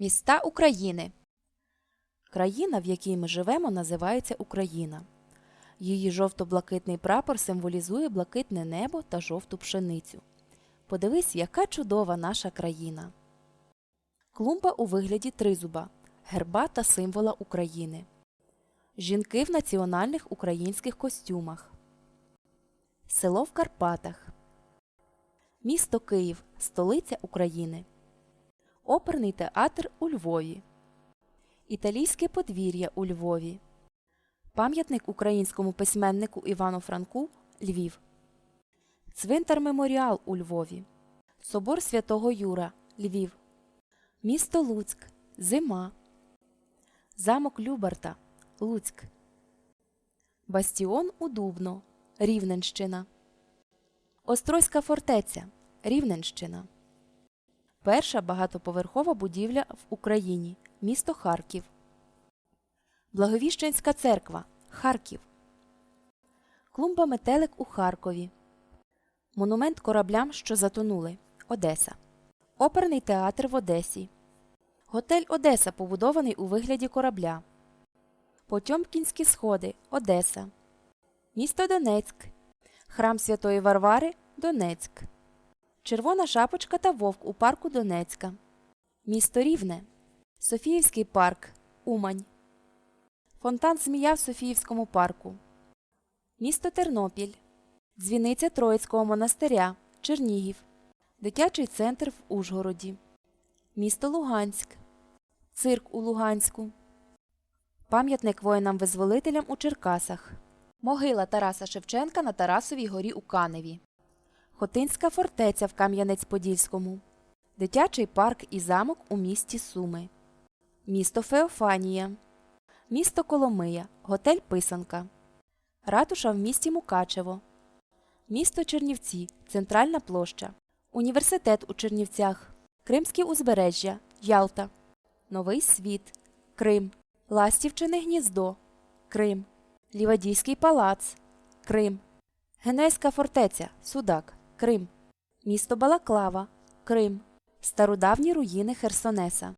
Міста України. Країна, в якій ми живемо, називається Україна. Її жовто-блакитний прапор символізує блакитне небо та жовту пшеницю. Подивись, яка чудова наша країна. Клумба у вигляді тризуба, герба та символа України. Жінки в національних українських костюмах. Село в Карпатах. Місто Київ, столиця України. Оперний театр у Львові. Італійське подвір'я у Львові. Пам'ятник українському письменнику Івану Франку Львів. Цвинтар Меморіал у Львові. Собор Святого Юра Львів. Місто Луцьк. Зима. Замок Любарта Луцьк. Бастіон у Дубно Рівненщина. Острозька фортеця Рівненщина. Перша багатоповерхова будівля в Україні. Місто Харків. Благовіщенська церква. Харків. Клумба метелик у Харкові. Монумент кораблям, що затонули. Одеса. Оперний театр в Одесі. Готель Одеса побудований у вигляді корабля. Потьомкінські сходи. Одеса. Місто Донецьк. Храм Святої Варвари. Донецьк. Червона шапочка та вовк у парку Донецька. Місто Рівне. Софіївський парк. Умань. Фонтан Змія в Софіївському парку. Місто Тернопіль. Дзвіниця Троїцького монастиря. Чернігів. Дитячий центр в Ужгороді. Місто Луганськ. Цирк у Луганську. Пам'ятник воїнам-визволителям у Черкасах. Могила Тараса Шевченка на Тарасовій горі у Каневі. Хотинська фортеця в Кам'янець-Подільському. Дитячий парк і замок у місті Суми. Місто Феофанія. Місто Коломия. Готель Писанка. Ратуша в місті Мукачево. Місто Чернівці. Центральна площа. Університет у Чернівцях. Кримське узбережжя. Ялта. Новий світ. Крим. Ластівчине гніздо. Крим. Лівадійський палац. Крим. Генейська фортеця. Судак. Крим. Місто Балаклава. Крим. Стародавні руїни Херсонеса.